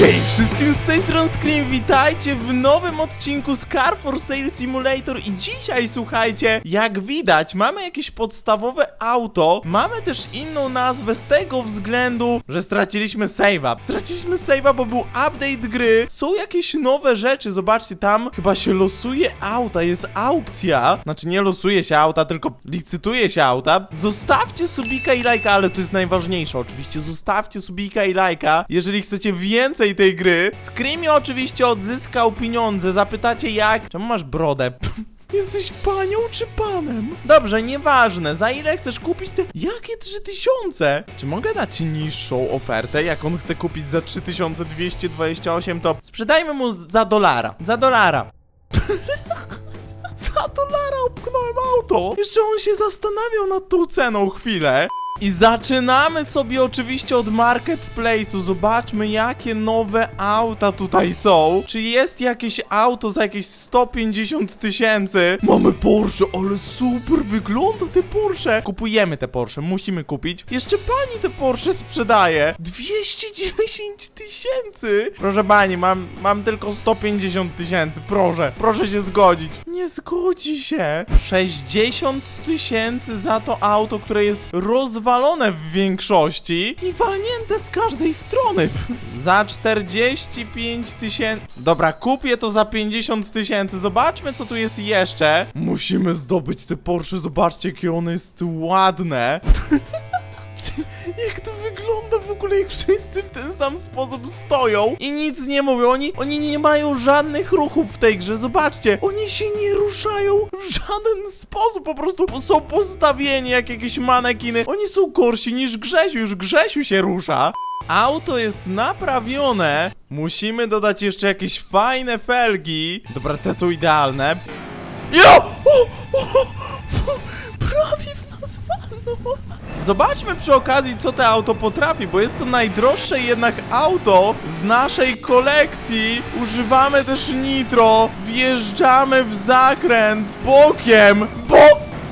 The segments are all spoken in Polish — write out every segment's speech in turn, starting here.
Hej wszystkim z tej strony Scream, witajcie w nowym odcinku z Car for Sale Simulator i dzisiaj słuchajcie, jak widać mamy jakieś podstawowe auto, mamy też inną nazwę z tego względu, że straciliśmy save'a. Straciliśmy save'a, bo był update gry, są jakieś nowe rzeczy, zobaczcie tam chyba się losuje auta, jest aukcja, znaczy nie losuje się auta, tylko licytuje się auta. Zostawcie subika i lajka, ale to jest najważniejsze oczywiście, zostawcie subika i lajka, jeżeli chcecie więcej tej gry. Screamie oczywiście odzyskał pieniądze, zapytacie jak? Czemu masz brodę? Jesteś panią czy panem? Dobrze, nieważne. Za ile chcesz kupić te... Jakie 3000? Czy mogę dać niższą ofertę? Jak on chce kupić za 3228, to sprzedajmy mu za dolara. Za dolara. Za dolara upchnąłem auto! Jeszcze on się zastanawiał nad tą ceną chwilę. I zaczynamy sobie oczywiście od marketplace'u. Zobaczmy, jakie nowe auta tutaj są. Czy jest jakieś auto za jakieś 150 tysięcy? Mamy Porsche, ale super wygląda te Porsche. Kupujemy te Porsche, musimy kupić. Jeszcze pani te Porsche sprzedaje. 210 tysięcy. Proszę pani, mam, mam tylko 150 tysięcy. Proszę, proszę się zgodzić. Nie zgodzi się. 60 tysięcy za to auto, które jest rozwalone w większości i walnięte z każdej strony. za 45 tysięcy. Dobra, kupię to za 50 tysięcy. Zobaczmy, co tu jest jeszcze. Musimy zdobyć te Porsche. Zobaczcie, jakie one jest ładne. Jak ogóle, jak wszyscy w ten sam sposób stoją i nic nie mówią. Oni, oni nie mają żadnych ruchów w tej grze. Zobaczcie, oni się nie ruszają w żaden sposób. Po prostu są postawieni jak jakieś manekiny. Oni są gorsi niż Grzesiu. Już Grzesiu się rusza. Auto jest naprawione. Musimy dodać jeszcze jakieś fajne felgi. Dobra, te są idealne. Jo! O, o, o, prawie Zobaczmy przy okazji, co to auto potrafi, bo jest to najdroższe jednak auto z naszej kolekcji. Używamy też nitro, wjeżdżamy w zakręt bokiem, bo...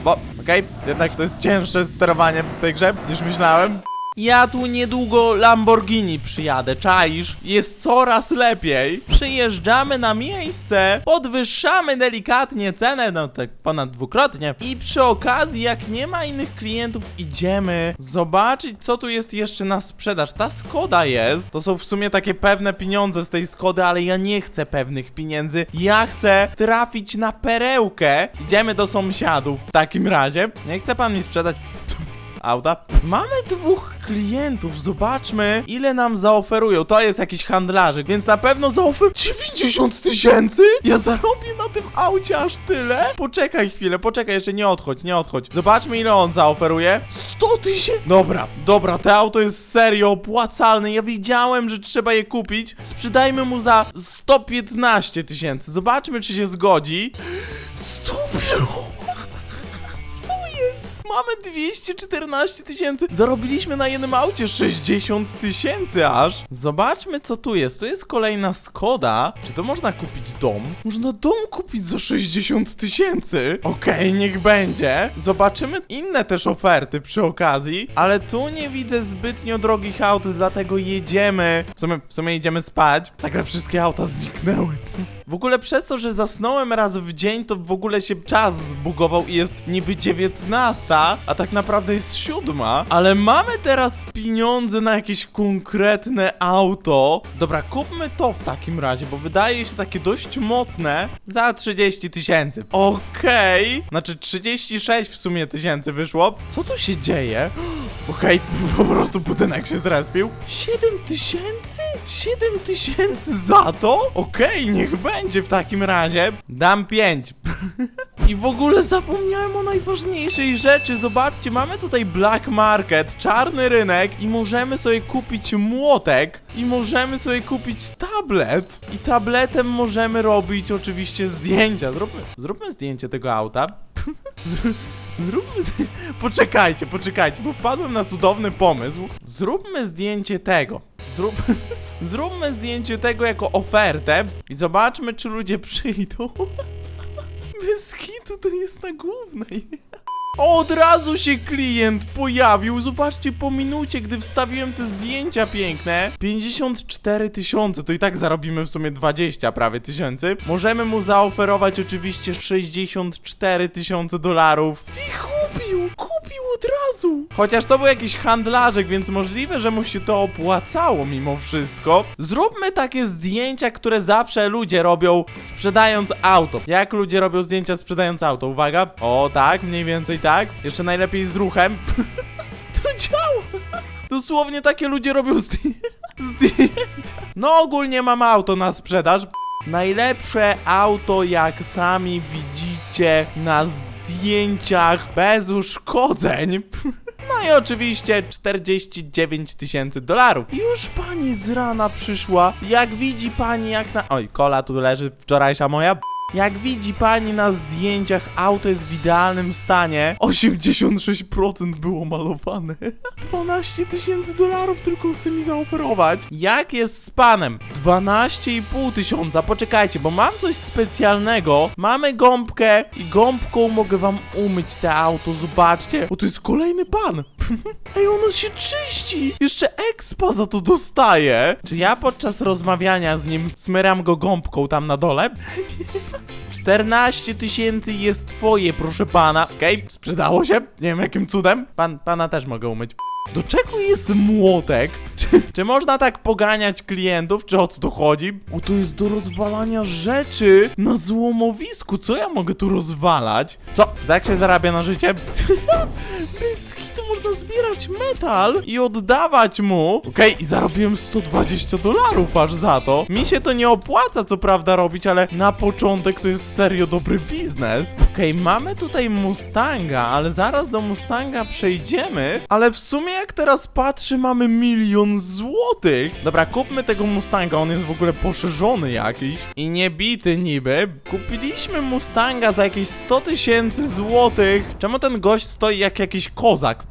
bo okej, jednak to jest cięższe sterowanie w tej grze niż myślałem. Ja tu niedługo Lamborghini przyjadę, czaisz? Jest coraz lepiej. Przyjeżdżamy na miejsce, podwyższamy delikatnie cenę, no tak ponad dwukrotnie. I przy okazji, jak nie ma innych klientów, idziemy zobaczyć, co tu jest jeszcze na sprzedaż. Ta Skoda jest, to są w sumie takie pewne pieniądze z tej Skody, ale ja nie chcę pewnych pieniędzy. Ja chcę trafić na perełkę. Idziemy do sąsiadów w takim razie. Nie chce pan mi sprzedać auta. Mamy dwóch klientów, zobaczmy ile nam zaoferują. To jest jakiś handlarzyk, więc na pewno zaoferują 90 tysięcy? Ja zarobię na tym aucie aż tyle? Poczekaj chwilę, poczekaj, jeszcze nie odchodź, nie odchodź. Zobaczmy ile on zaoferuje. 100 tysięcy! Dobra, dobra, to auto jest serio opłacalne. Ja wiedziałem, że trzeba je kupić. Sprzedajmy mu za 115 tysięcy. Zobaczmy, czy się zgodzi. 100 co jest? Mamy 214 tysięcy. Zarobiliśmy na jednym aucie 60 tysięcy aż. Zobaczmy, co tu jest. Tu jest kolejna Skoda. Czy to można kupić dom? Można dom kupić za 60 tysięcy. Okej, niech będzie. Zobaczymy inne też oferty przy okazji. Ale tu nie widzę zbytnio drogich aut, dlatego jedziemy. W sumie, w sumie idziemy spać. Nagle wszystkie auta zniknęły. W ogóle przez to, że zasnąłem raz w dzień, to w ogóle się czas zbugował i jest niby 19, a tak naprawdę jest siódma. Ale mamy teraz pieniądze na jakieś konkretne auto. Dobra, kupmy to w takim razie, bo wydaje się takie dość mocne. Za 30 tysięcy. Okej. Znaczy 36 w sumie tysięcy wyszło. Co tu się dzieje? Okej, po prostu budynek się zrespił. 7 tysięcy? 7 tysięcy za to? Okej, niech będzie w takim razie. Dam 5. I w ogóle zapomniałem o najważniejszej rzeczy. Zobaczcie, mamy tutaj black market, czarny rynek i możemy sobie kupić młotek i możemy sobie kupić tablet. I tabletem możemy robić oczywiście zdjęcia. Zróbmy, zróbmy zdjęcie tego auta. Zró- Zróbmy. Poczekajcie, poczekajcie, bo wpadłem na cudowny pomysł. Zróbmy zdjęcie tego. Zrób... Zróbmy zdjęcie tego jako ofertę i zobaczmy, czy ludzie przyjdą. Bez kitu to jest na głównej. Od razu się klient pojawił. Zobaczcie, po minucie, gdy wstawiłem te zdjęcia piękne. 54 tysiące, to i tak zarobimy w sumie 20 prawie tysięcy. Możemy mu zaoferować oczywiście 64 tysiące dolarów. I kupił, kupił od razu. Chociaż to był jakiś handlarzek, więc możliwe, że mu się to opłacało mimo wszystko. Zróbmy takie zdjęcia, które zawsze ludzie robią sprzedając auto. Jak ludzie robią zdjęcia sprzedając auto? Uwaga. O, tak, mniej więcej tak. Jeszcze najlepiej z ruchem. to działa. Dosłownie takie ludzie robią zdję- zdjęcia. No ogólnie mam auto na sprzedaż. Najlepsze auto, jak sami widzicie na zdjęciach bez uszkodzeń. No i oczywiście 49 tysięcy dolarów. Już pani z rana przyszła. Jak widzi pani, jak na. Oj, kola tu leży, wczorajsza moja. Jak widzi pani na zdjęciach, auto jest w idealnym stanie. 86% było malowane. 12 tysięcy dolarów tylko chce mi zaoferować. Jak jest z panem? 12,5 tysiąca. Poczekajcie, bo mam coś specjalnego. Mamy gąbkę i gąbką mogę wam umyć te auto. Zobaczcie. O, to jest kolejny pan. Ej, ono się czyści! Jeszcze expa za to dostaje. Czy ja podczas rozmawiania z nim smyram go gąbką tam na dole? 14 tysięcy jest twoje, proszę pana. Okej, sprzedało się. Nie wiem jakim cudem. Pan, pana też mogę umyć. Do czego jest młotek? Czy, czy można tak poganiać klientów? Czy o co tu chodzi? O, to jest do rozwalania rzeczy na złomowisku. Co ja mogę tu rozwalać? Co? Czy tak się zarabia na życie? Bez można zbierać metal i oddawać mu. Okej, i zarobiłem 120 dolarów aż za to. Mi się to nie opłaca, co prawda, robić, ale na początek to jest serio dobry biznes. Okej, mamy tutaj Mustanga, ale zaraz do Mustanga przejdziemy. Ale w sumie, jak teraz patrzę, mamy milion złotych. Dobra, kupmy tego Mustanga, on jest w ogóle poszerzony jakiś i niebity niby. Kupiliśmy Mustanga za jakieś 100 tysięcy złotych. Czemu ten gość stoi jak jakiś kozak?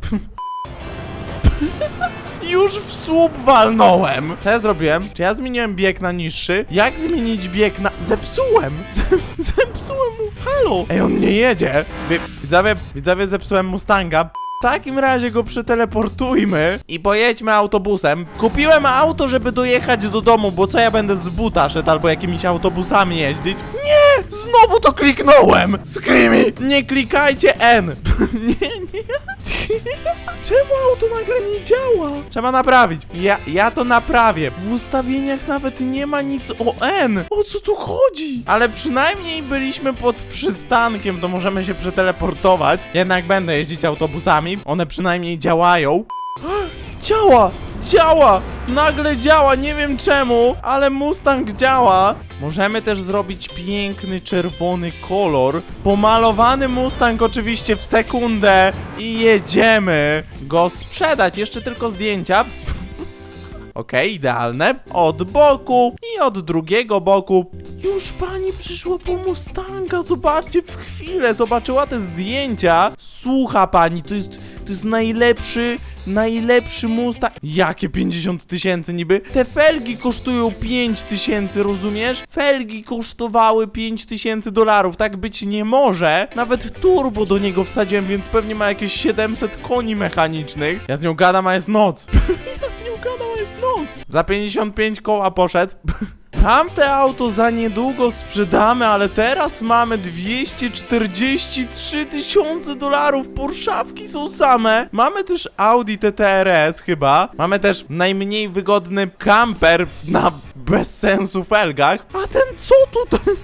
Już w słup walnąłem. Co ja zrobiłem? Czy ja zmieniłem bieg na niższy? Jak zmienić bieg na... Zepsułem! Zepsułem mu... Halo! Ej, on nie jedzie! Wi- Widzowie, widzowie, zepsułem Mustanga. W takim razie go przeteleportujmy i pojedźmy autobusem. Kupiłem auto, żeby dojechać do domu, bo co ja będę z buta szedł albo jakimiś autobusami jeździć? Nie! Znowu to kliknąłem! Screamy! Nie klikajcie N! nie, nie. Czemu auto nagle nie działa? Trzeba naprawić. Ja, ja to naprawię. W ustawieniach nawet nie ma nic o N. O co tu chodzi? Ale przynajmniej byliśmy pod przystankiem, to możemy się przeteleportować. Jednak będę jeździć autobusami. One przynajmniej działają. Działa! Działa! Nagle działa, nie wiem czemu, ale Mustang działa. Możemy też zrobić piękny czerwony kolor. Pomalowany Mustang oczywiście w sekundę i jedziemy go sprzedać. Jeszcze tylko zdjęcia. Okej, idealne. Od boku i od drugiego boku. Już pani przyszła po Mustanga, zobaczcie w chwilę, zobaczyła te zdjęcia. Słucha pani, to jest, to jest najlepszy, najlepszy Mustang. Jakie 50 tysięcy niby? Te felgi kosztują 5 tysięcy, rozumiesz? Felgi kosztowały 5 tysięcy dolarów, tak być nie może. Nawet turbo do niego wsadziłem, więc pewnie ma jakieś 700 koni mechanicznych. Ja z nią gadam, a jest noc. ja z nią gadam, a jest noc. Za 55 koła poszedł. Tamte auto za niedługo sprzedamy, ale teraz mamy 243 tysiące dolarów. Porszawki są same. Mamy też Audi TTRS chyba. Mamy też najmniej wygodny camper na bez sensu felgach. A ten co tutaj?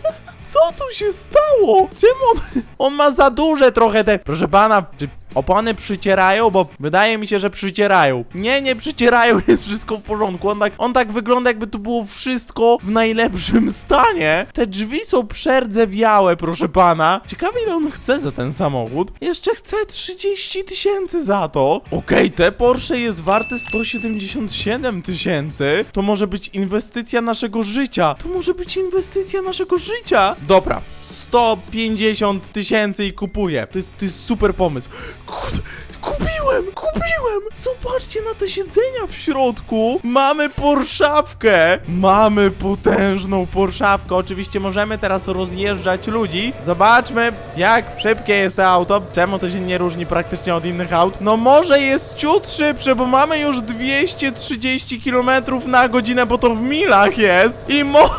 Co tu się stało? Czemu on, on ma za duże trochę te... Proszę pana, czy opony przycierają? Bo wydaje mi się, że przycierają. Nie, nie przycierają, jest wszystko w porządku. On tak, on tak wygląda, jakby tu było wszystko w najlepszym stanie. Te drzwi są przerdzewiałe, proszę pana. Ciekawe, ile on chce za ten samochód. Jeszcze chce 30 tysięcy za to. Okej, te Porsche jest warte 177 tysięcy. To może być inwestycja naszego życia. To może być inwestycja naszego życia. Dobra. 150 tysięcy i kupuję. To jest, to jest super pomysł. ちょっと。Kupiłem, kupiłem! Zobaczcie na te siedzenia w środku. Mamy porszawkę. Mamy potężną porszawkę. Oczywiście możemy teraz rozjeżdżać ludzi. Zobaczmy, jak szybkie jest to auto. Czemu to się nie różni praktycznie od innych aut? No może jest ciut szybsze, bo mamy już 230 km na godzinę, bo to w milach jest. I mo...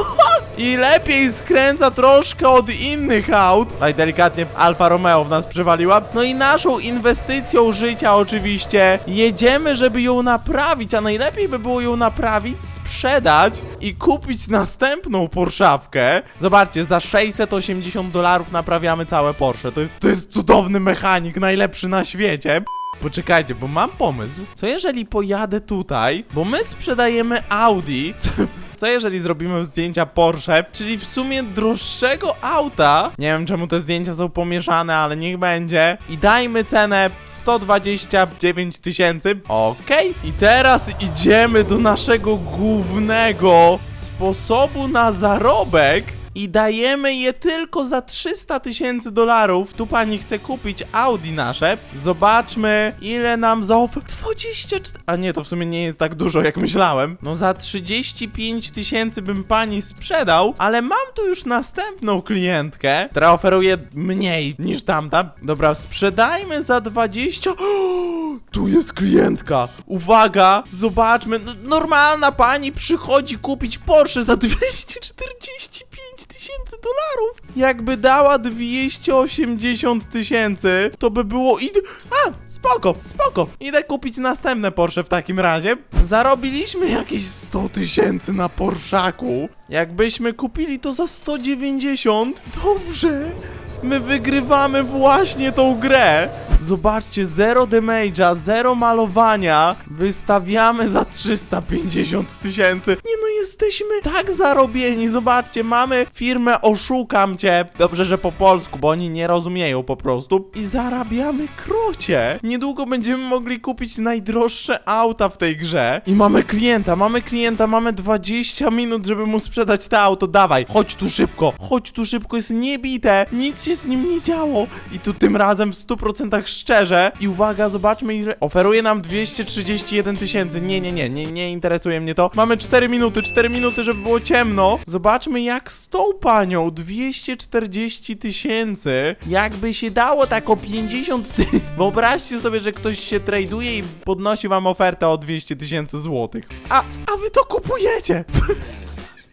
I lepiej skręca troszkę od innych aut. Tutaj delikatnie Alfa Romeo w nas przewaliła. No i naszą inwestycją życia oczywiście jedziemy, żeby ją naprawić, a najlepiej by było ją naprawić, sprzedać i kupić następną Porszawkę. Zobaczcie, za 680 dolarów naprawiamy całe Porsche. To jest, to jest cudowny mechanik, najlepszy na świecie. Poczekajcie, bo mam pomysł. Co jeżeli pojadę tutaj, bo my sprzedajemy Audi. Co jeżeli zrobimy zdjęcia Porsche, czyli w sumie droższego auta? Nie wiem czemu te zdjęcia są pomieszane, ale niech będzie. I dajmy cenę 129 tysięcy. Okej. I teraz idziemy do naszego głównego sposobu na zarobek i dajemy je tylko za 300 tysięcy dolarów. Tu pani chce kupić Audi nasze. Zobaczmy, ile nam zaoferuje. 24. A nie, to w sumie nie jest tak dużo, jak myślałem. No za 35 tysięcy bym pani sprzedał, ale mam tu już następną klientkę, która oferuje mniej niż tamta. Dobra, sprzedajmy za 20. Tu jest klientka. Uwaga, zobaczmy. No, normalna pani przychodzi kupić Porsche za 245 tysięcy dolarów. Jakby dała 280 tysięcy, to by było id... A, spoko, spoko. Idę kupić następne Porsche w takim razie. Zarobiliśmy jakieś 100 tysięcy na Porszaku. Jakbyśmy kupili to za 190, dobrze. My wygrywamy właśnie tą grę. Zobaczcie, zero damage'a, zero malowania. Wystawiamy za 350 tysięcy. Nie no, jesteśmy tak zarobieni. Zobaczcie, mamy firmę Oszukam Cię. Dobrze, że po polsku, bo oni nie rozumieją po prostu. I zarabiamy krocie. Niedługo będziemy mogli kupić najdroższe auta w tej grze. I mamy klienta, mamy klienta, mamy 20 minut, żeby mu sprzedać to auto. Dawaj, chodź tu szybko, chodź tu szybko, jest niebite. Nic się z nim nie działo. I tu tym razem w 100% szczerze. I uwaga, zobaczmy. Oferuje nam 231 tysięcy. Nie, nie, nie, nie, nie interesuje mnie to. Mamy 4 minuty, 4 minuty, żeby było ciemno. Zobaczmy jak z tą panią. 240 tysięcy. Jakby się dało tak o 50 ty... Wyobraźcie sobie, że ktoś się traduje i podnosi wam ofertę o 200 tysięcy złotych. A, a wy to kupujecie.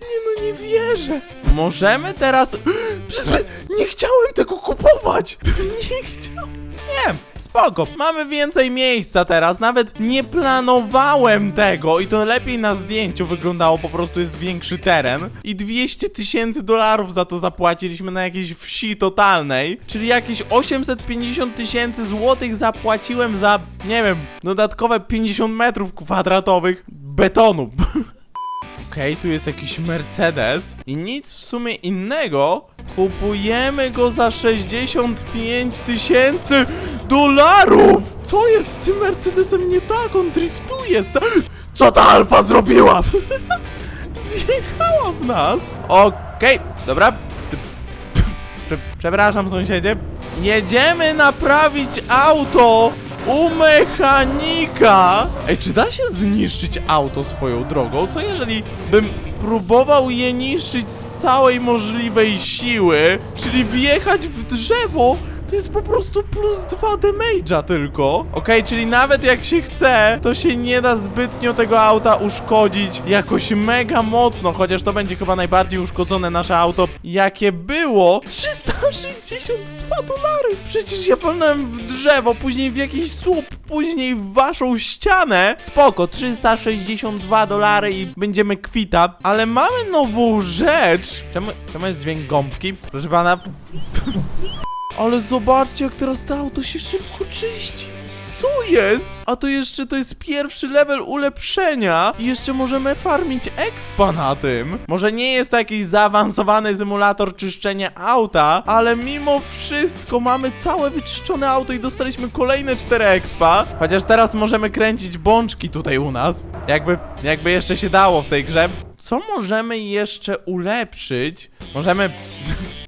Nie no, nie wierzę. Możemy teraz... Przecież nie chciałem tego kupować. Nie chciałem. Nie, spoko. Mamy więcej miejsca teraz. Nawet nie planowałem tego i to lepiej na zdjęciu wyglądało. Po prostu jest większy teren. I 200 tysięcy dolarów za to zapłaciliśmy na jakiejś wsi totalnej. Czyli jakieś 850 tysięcy złotych zapłaciłem za, nie wiem, dodatkowe 50 metrów kwadratowych betonu. Okej, tu jest jakiś Mercedes i nic w sumie innego. Kupujemy go za 65 tysięcy dolarów! Co jest z tym Mercedesem nie tak? On driftuje. Co ta Alfa zrobiła? Wjechała w nas. Okej, dobra. Prze przepraszam, sąsiedzie. Jedziemy naprawić auto u mechanika. Ej, czy da się zniszczyć auto swoją drogą? Co jeżeli bym próbował je niszczyć z całej możliwej siły, czyli wjechać w drzewo? To jest po prostu plus 2 damage'a tylko. Okej, czyli nawet jak się chce, to się nie da zbytnio tego auta uszkodzić jakoś mega mocno, chociaż to będzie chyba najbardziej uszkodzone nasze auto, jakie było. 362 dolary! Przecież ja walnąłem w drzewo, później w jakiś słup, później w waszą ścianę. Spoko, 362 dolary i będziemy kwita. Ale mamy nową rzecz. Czemu, czemu jest dźwięk gąbki? Proszę pana. Ale zobaczcie, jak teraz to auto się szybko czyści. Co jest? A to jeszcze to jest pierwszy level ulepszenia i jeszcze możemy farmić expa na tym. Może nie jest to jakiś zaawansowany symulator czyszczenia auta, ale mimo wszystko mamy całe wyczyszczone auto i dostaliśmy kolejne 4 expa. Chociaż teraz możemy kręcić bączki tutaj u nas. Jakby, jakby jeszcze się dało w tej grze. Co możemy jeszcze ulepszyć? Możemy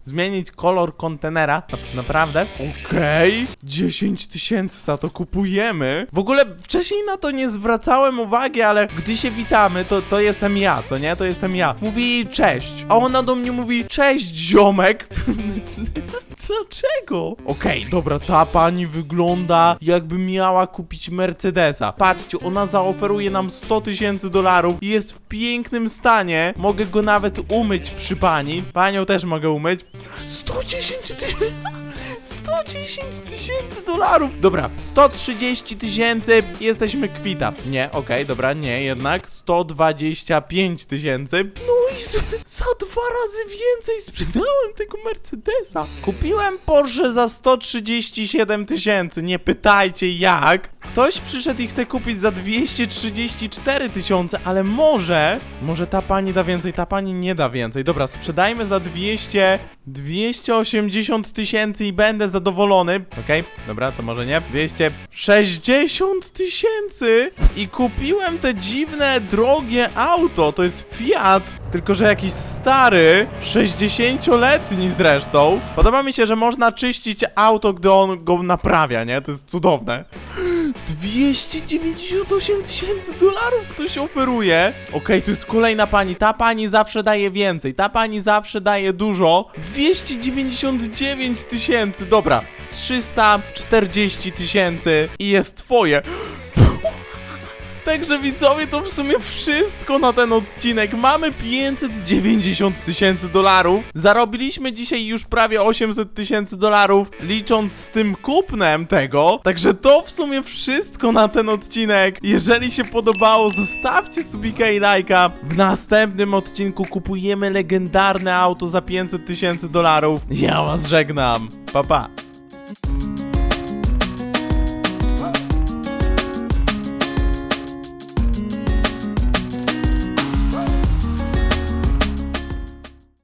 zmienić kolor kontenera. Na, naprawdę? Okej. 10 tysięcy za to kupujemy. W ogóle wcześniej na to nie zwracałem uwagi, ale gdy się witamy, to, to jestem ja, co nie? To jestem ja. Mówi jej cześć. A ona do mnie mówi cześć, ziomek. Dlaczego? Okej, dobra, ta pani wygląda jakby miała kupić Mercedesa. Patrzcie, ona zaoferuje nam 100 tysięcy dolarów i jest w pięknym stanie. Mogę go nawet umyć przy pani. Panią też mogę umyć. 110 tysięcy! 110 tysięcy dolarów! Dobra, 130 tysięcy, jesteśmy kwita. Nie, okej, dobra, nie, jednak 125 tysięcy. No i za dwa razy więcej sprzedałem tego Mercedesa. Kupiłem Porsche za 137 tysięcy, nie pytajcie jak. Ktoś przyszedł i chce kupić za 234 tysiące, ale może, może ta pani da więcej, ta pani nie da więcej. Dobra, sprzedajmy za 200, 280 tysięcy i będę zadowolony. Okej, dobra, to może nie. 260 tysięcy i kupiłem te dziwne, drogie auto. To jest Fiat, tylko że jakiś stary, 60-letni zresztą. Podoba mi się, że można czyścić auto, gdy on go naprawia, nie? To jest cudowne. 298 tysięcy dolarów ktoś oferuje. Okej, tu jest kolejna pani. Ta pani zawsze daje więcej. Ta pani zawsze daje dużo. 299 tysięcy. Dobra, 340 tysięcy i jest twoje. Także widzowie, to w sumie wszystko na ten odcinek. Mamy 590 tysięcy dolarów. Zarobiliśmy dzisiaj już prawie 800 tysięcy dolarów, licząc z tym kupnem tego. Także to w sumie wszystko na ten odcinek. Jeżeli się podobało, zostawcie subika i lajka. W następnym odcinku kupujemy legendarne auto za 500 tysięcy dolarów. Ja was żegnam. Pa pa.